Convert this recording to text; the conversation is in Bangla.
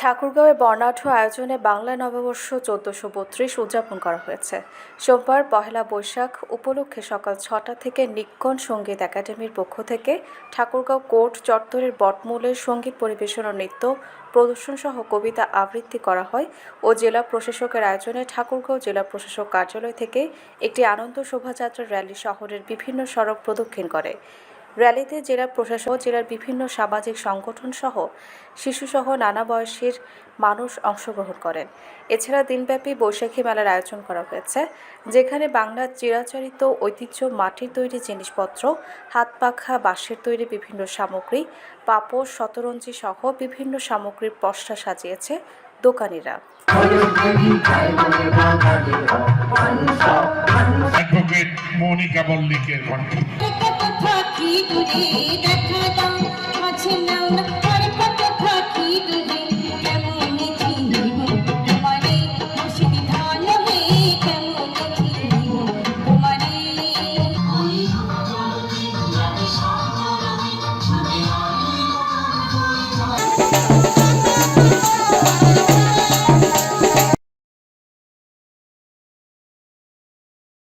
ঠাকুরগাঁওয়ে বর্ণাঢ্য আয়োজনে বাংলা নববর্ষ চোদ্দশো বত্রিশ উদযাপন করা হয়েছে। সোমবার পহেলা বৈশাখ উপলক্ষে সকাল ছটা থেকে নিক্কন সংগীত একাডেমির পক্ষ থেকে ঠাকুরগাঁও কোর্ট চত্বরের বটমূলের সংগীত পরিবেশন ও নৃত্য প্রদর্শন সহ কবিতা আবৃত্তি করা হয় ও জেলা প্রশাসকের আয়োজনে ঠাকুরগাঁও জেলা প্রশাসক কার্যালয় থেকে একটি আনন্দ শোভাযাত্রা র্যালি শহরের বিভিন্ন সড়ক প্রদক্ষিণ করে। র্যালিতে জেলা প্রশাসক জেলার বিভিন্ন সামাজিক সংগঠন সহ শিশুসহ নানা বয়সের মানুষ অংশগ্রহণ করেন। এছাড়া দিনব্যাপী বৈশাখী মেলার আয়োজন করা হয়েছে, যেখানে বাংলার চিরাচরিত ঐতিহ্য মাটির তৈরি জিনিসপত্র হাত পাখা বাঁশের তৈরি বিভিন্ন সামগ্রী, পাপড়, শতরঞ্জি সহ বিভিন্ন সামগ্রীর পসরা সাজিয়েছে দোকানিরা। মৌনিকা মল্লিকের ीतुरे दत्तता वचनं